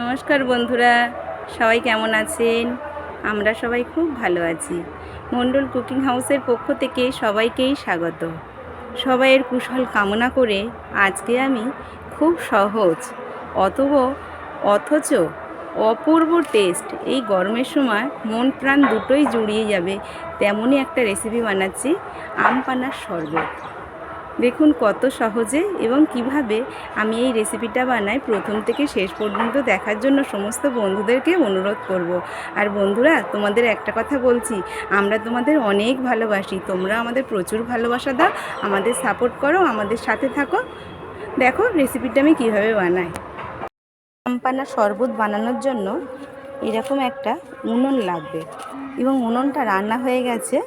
নমস্কার বন্ধুরা, সবাই কেমন আছেন? আমরা সবাই খুব ভালো আছি। মণ্ডল কুকিং হাউসের পক্ষ থেকে সবাইকেই স্বাগত। সবাইয়ের কুশল কামনা করে আজকে আমি খুব সহজ অথব অথচ অপূর্ব টেস্ট এই গরমের সময় মন প্রাণ দুটোই জুড়িয়ে যাবে, তেমনই একটা রেসিপি বানাচ্ছি, আম পানার শরবত। দেখুন কত সহজে এবং কীভাবে আমি এই রেসিপিটা বানাই। প্রথম থেকে শেষ পর্যন্ত দেখার জন্য সমস্ত বন্ধুদেরকে অনুরোধ করব। আর বন্ধুরা, তোমাদের একটা কথা বলছি, আমরা তোমাদের অনেক ভালোবাসি। তোমরা আমাদের প্রচুর ভালোবাসা দাও, আমাদের সাপোর্ট করো, আমাদের সাথে থাকো। দেখো রেসিপিটা আমি কীভাবে বানাই। আমপানা শরবত বানানোর জন্য এরকম একটা উনুন লাগবে। এবং উনুনটা রান্না হয়ে গেছে।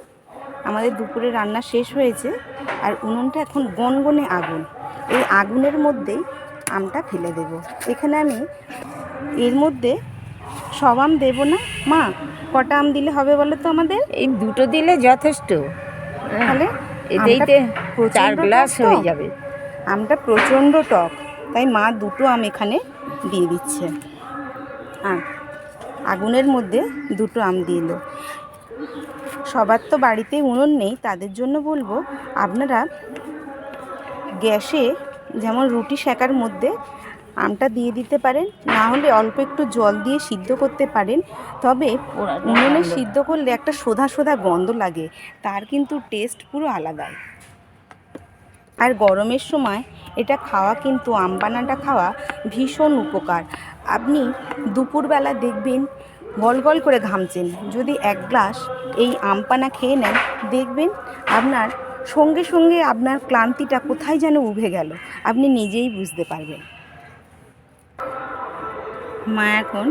আমাদের দুপুরে রান্না শেষ হয়েছে। আর উনুনটা এখন গনগনে আগুন। এই আগুনের মধ্যেই আমটা ফেলে দেব। এখানে আমি এর মধ্যে সব আম দেবো না? মা কটা আম দিলে হবে বলো তো আমাদের? এই দুটো দিলে যথেষ্ট। তাহলে চার গ্লাস হয়ে যাবে। আমটা প্রচণ্ড টক। তাই মা দুটো আম এখানে দিয়ে দিচ্ছে। আর আগুনের মধ্যে দুটো আম দিয়ে এলো সবার তো বাড়িতে উনুন নেই, তাদের জন্য বলব আপনারা গ্যাসে যেমন রুটি সেকার মধ্যে আমটা দিয়ে দিতে পারেন, না হলে অল্প একটু জল দিয়ে সিদ্ধ করতে পারেন। তবে উনুনে সিদ্ধ করলে একটা সোধা সোধা গন্ধ লাগে, তার কিন্তু টেস্ট পুরো আলাদাই। আর গরমের সময় এটা খাওয়া কিন্তু আম পানাটা খাওয়া ভীষণ উপকার। আপনি দুপুরবেলা দেখবেন গল গল করে ঘামছেন। যদি এক গ্লাস এই আম পানা খেয়ে নেন, দেখবেন আপনার সঙ্গে সঙ্গে আপনার ক্লান্তিটা কোথায় যেন উভে গেল। আপনি নিজেই বুঝতে পারবেন। মা এখন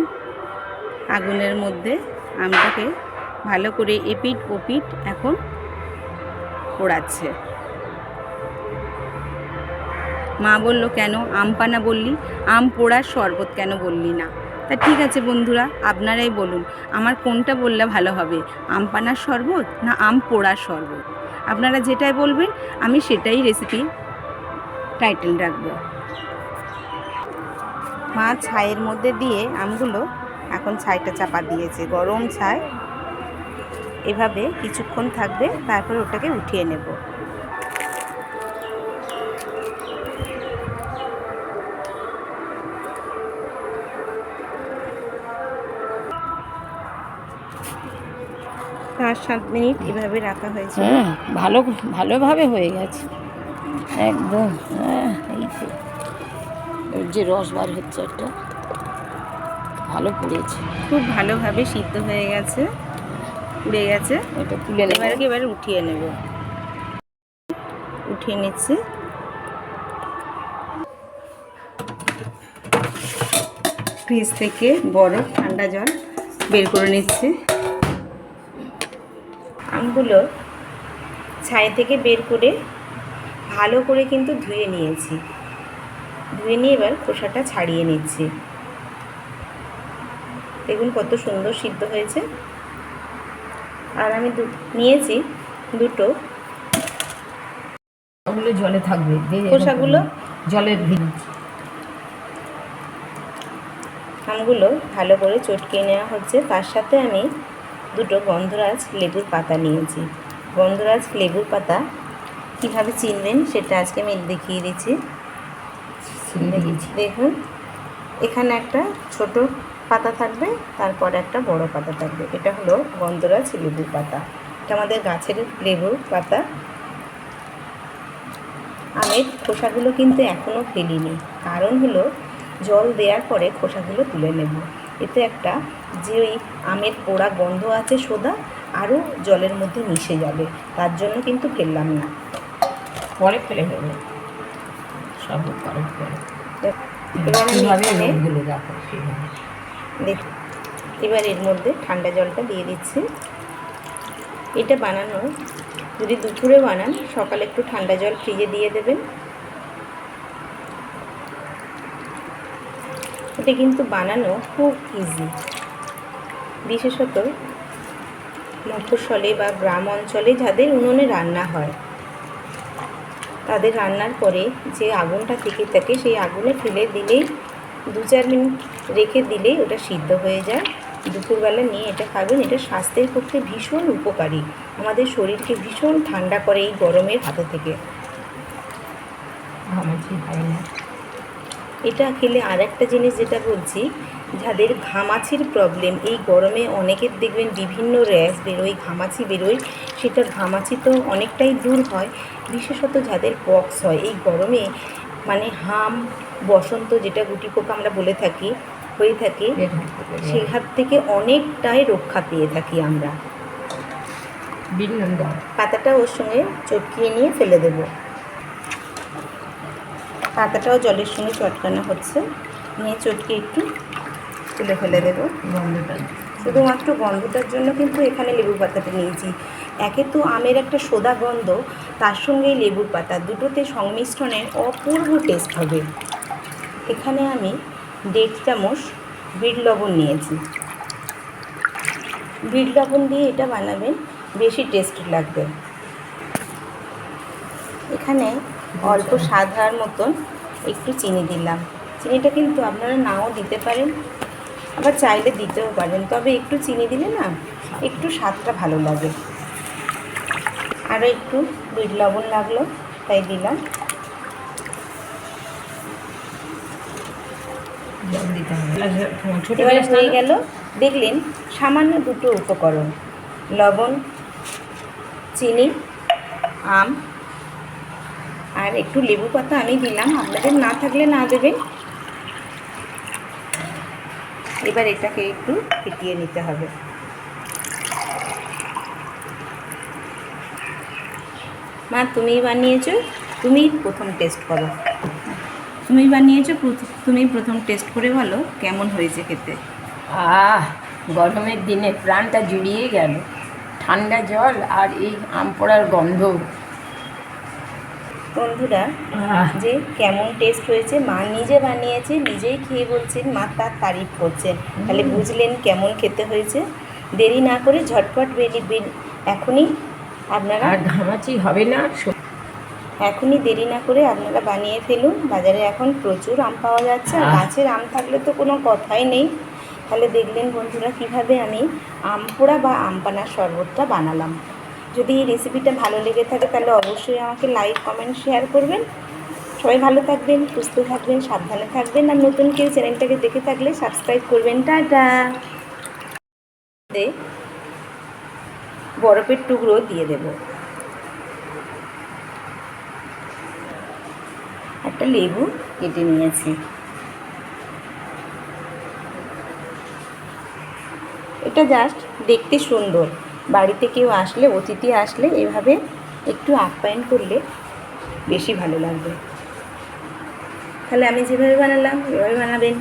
আগুনের মধ্যে আমটাকে ভালো করে এপিট ওপিট এখন পোড়াচ্ছে। মা বলল, কেন? আম পানা বললি? আম পোড়ার শরবত কেন বললি না? তা ঠিক আছে বন্ধুরা, আপনারাই বলুন, আমার কোনটা বললে ভালো হবে, আম পানার শরবত না আম পোড়ার শরবত? আপনারা যেটাই বলবেন, আমি সেটাই রেসিপি টাইটেল রাখব। মা ছাইয়ের মধ্যে দিয়ে আমগুলো এখন ছাইটা চাপা দিয়েছে, গরম ছাই। এভাবে কিছুক্ষণ থাকবে, তারপর ওটাকে উঠিয়ে নেব। পাঁচ সাত মিনিট এভাবে রাখা হয়েছে। হ্যাঁ ভালো ভালোভাবে হয়ে গেছে। একদম হ্যাঁ এই তো এর যে রস বার হচ্ছে একটা। ভালো পুড়েছে খুব ভালোভাবে সিদ্ধ হয়ে গেছে পুড়ে গেছে। এটা তুলে নেব। এবারে এবারে উঠিয়ে নেব। উঠিয়ে নিচ্ছি। ফ্রিজ থেকে বরফ ঠান্ডা জল বের করে নিচ্ছি। আমগুলো ছাই থেকে বের করে ভালো করে কিন্তু ধুয়ে নিয়েছি। ধুয়ে নিয়ে এবার খোসাটা ছাড়িয়ে নিচ্ছি। দেখুন কত সুন্দর সিদ্ধ হয়েছে। আর আমি দু- নিয়েছি দুটো। ওগুলো জলে থাকবে। খোসাগুলো? জলের আমগুলো ভালো করে চটকে নেওয়া হচ্ছে। তার সাথে আমি দুটো গন্ধরাজ লেবুর পাতা নিয়েছি। গন্ধরাজ লেবুর পাতা কীভাবে চিনবেন সেটা আজকে আমি দেখিয়ে দিচ্ছি। দেখুন এখানে একটা ছোট পাতা থাকবে তারপর একটা বড় পাতা থাকবে। এটা হলো গন্ধরাজ লেবুর পাতা। এটা আমাদের গাছের লেবুর পাতা। আমের খোসাগুলো কিন্তু এখনও ফেলিনি। কারণ হলো জল দেওয়ার পরে খোসাগুলো তুলে নেব। এতে একটা যে ওই আমের পোড়া গন্ধ আছে সোদা আরও জলের মধ্যে মিশে যাবে। তার জন্য কিন্তু ফেললাম না। পরে ফেলে দেবে সব পরে এবার আমি এখানে দেখ এবার এর মধ্যে ঠান্ডা জলটা দিয়ে দিচ্ছি। এটা বানানো যদি দুপুরে বানান সকালে একটু ঠান্ডা জল ফ্রিজে দিয়ে দেবেন। এটা কিন্তু বানানো খুব ইজি বিশেষত মফস্বলে বা গ্রাম অঞ্চলে যাদের উনুনে রান্না হয়, তাদের রান্নার পরে যে আগুনটা থেকে থাকে, সেই আগুনে ফেলে দিলেই দু চার মিনিট রেখে দিলেই ওটা সিদ্ধ হয়ে যায়। দুপুরবেলা নিয়ে এটা খাবেন, এটা স্বাস্থ্যের পক্ষে ভীষণ উপকারী। আমাদের শরীরকে ভীষণ ঠান্ডা করে এই গরমের হাতে থেকে। না এটা খেলে আর একটা জিনিস যেটা বলছি যাদের ঘামাচির প্রবলেম এই গরমে অনেকের দেখবেন বিভিন্ন র্যাশ বেরোয় ঘামাচি বেরোয় সেটা ঘামাচি তো অনেকটাই দূর হয় বিশেষত যাদের পক্স হয়। এই গরমে মানে হাম বসন্ত যেটা গুটি পোকা আমরা বলে থাকি হয়ে থাকে সেই হাত থেকে অনেকটাই রক্ষা পেয়ে থাকি আমরা। পাতাটা ওর সঙ্গে চটকিয়ে নিয়ে ফেলে দেব। পাতাটাও জলের সঙ্গে চটকানো হচ্ছে। নিয়ে চটকে একটু তুলে ফেলে দেব। গন্ধটা। শুধুমাত্র গন্ধটার জন্য কিন্তু এখানে লেবু পাতাটা নিয়েছি। একে তো আমের একটা সোদা গন্ধ তার সঙ্গে লেবুর পাতা। দুটোতে সংমিশ্রণে অপূর্ব টেস্ট হবে। এখানে আমি দেড় চামচ বিট লবণ নিয়েছি। বিট লবণ দিয়ে এটা বানাবেন বেশি টেস্ট লাগবে। এখানে অল্প স্বাদ হওয়ার মতন একটু চিনি দিলাম। চিনিটা কিন্তু আপনারা নাও দিতে পারেন আবার চাইলে দিতেও পারেন তবে একটু চিনি দিলে না একটু স্বাদটা ভালো লাগে। আরও একটু বিট লবণ লাগল তাই দিলাম। এবারে হয়ে গেল দেখলেন সামান্য দুটো উপকরণ লবণ চিনি আম আর একটু লেবু পাতা আমি দিলাম, আপনাদের না থাকলে না দেবেন। এবার এটাকে একটু ফিটিয়ে নিতে হবে। মা, তুমি বানিয়েছো? তুমি প্রথম টেস্ট করো। তুমি বানিয়েছো তুমি প্রথম টেস্ট করে বলো কেমন হয়েছে খেতে। আহ, গরমের দিনে প্রাণটা জুড়িয়ে গেল। ঠান্ডা জল আর এই আম পোড়ার গন্ধ। বন্ধুরা যে কেমন টেস্ট হয়েছে মা নিজে বানিয়েছে নিজেই খেয়ে বলছেন মা তার তারিফ করছেন তাহলে বুঝলেন কেমন খেতে হয়েছে। দেরি না করে ঝটপট বেরি বের এখনই আপনারা আর ঘামাচি হবে না এখনই দেরি না করে আপনারা বানিয়ে ফেলুন। বাজারে এখন প্রচুর আম পাওয়া যাচ্ছে আর গাছের আম থাকলে তো কোনো কথাই নেই। তাহলে দেখলেন বন্ধুরা কীভাবে আমি আম পোড়া বা আম পানার শরবতটা বানালাম। যদি এই রেসিপিটা ভালো লেগে থাকে, তাহলে অবশ্যই আমাকে লাইক কমেন্ট শেয়ার করবেন। সবাই ভালো থাকবেন, সুস্থ থাকবেন, সাবধানে থাকবেন, আর নতুন কেউ চ্যানেলটাকে দেখে থাকলে সাবস্ক্রাইব করবেন। টাটা! বরফের টুকরো দিয়ে দেবো। একটা লেবু কেটে নিয়েছি। এটা জাস্ট দেখতে সুন্দর। বাড়িতে কেউ আসলে, অতিথি আসলে এভাবে একটু আপ্যায়ন করলে বেশি ভালো লাগবে। তাহলে আমি যেভাবে বানালাম, এভাবে বানাবেন।